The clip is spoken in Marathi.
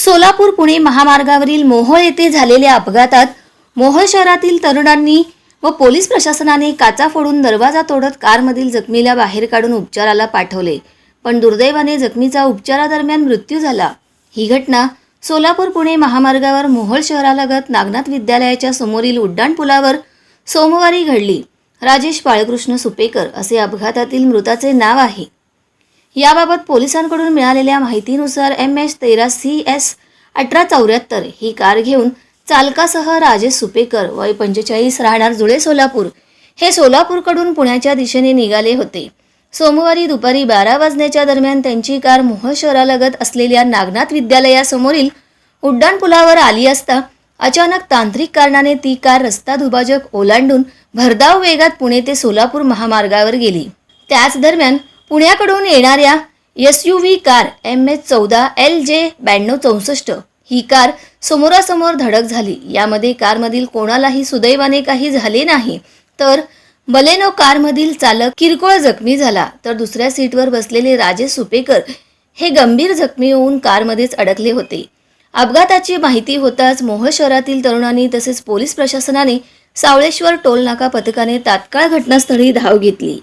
सोलापूर पुणे महामार्गावरील मोहोळ येथे झालेल्या अपघातात मोहोळ शहरातील तरुणांनी व पोलीस प्रशासनाने काचा फोडून दरवाजा तोडत कारमधील जखमीला बाहेर काढून उपचाराला पाठवले. पण दुर्दैवाने जखमीचा उपचारादरम्यान मृत्यू झाला. ही घटना सोलापूर पुणे महामार्गावर मोहोळ शहरालगत नागनाथ विद्यालयाच्या समोरील उड्डाण पुलावर सोमवारी घडली. राजेश बाळकृष्ण सुपेकर असे अपघातातील मृताचे नाव आहे. याबाबत पोलिसांकडून मिळालेल्या माहितीनुसार एम एच तेरा सी एस अठरा चौऱ्याहत्तर ही कार घेऊन चालकासह राजेश सुपेकर वय पंचेचाळीस राहणार जुळे सोलापूर हे सोलापूरकडून पुण्याच्या दिशेने निघाले होते. सोमवारी दुपारी बारा वाजण्याच्या दरम्यान त्यांची कार मोहोळ शहरालगत असलेल्या नागनाथ विद्यालयासमोरील उड्डाणपुलावर आली असता अचानक तांत्रिक कारणाने ती कार रस्ता दुभाजक ओलांडून भरधाव वेगात पुणे ते सोलापूर महामार्गावर गेली. त्याच दरम्यान पुण्याकडून येणाऱ्या S U V car M H चौदा एल जे ब्याण्णव चौसष्ट ही कार समोरासमोर धडक झाली. यामध्ये कारमधील कोणालाही सुदैवाने काही झाले नाही. तर बलेनो कारमधील चालक किरकोळ जखमी झाला. तर दुसऱ्या सीटवर बसलेले राजेश सुपेकर हे गंभीर जखमी होऊन कारमध्येच अडकले होते. अपघाताची माहिती होताच मोहोळ शहरातील तरुणांनी तसेच पोलीस प्रशासनाने सावळेश्वर टोलनाका पथकाने तात्काळ घटनास्थळी धाव घेतली.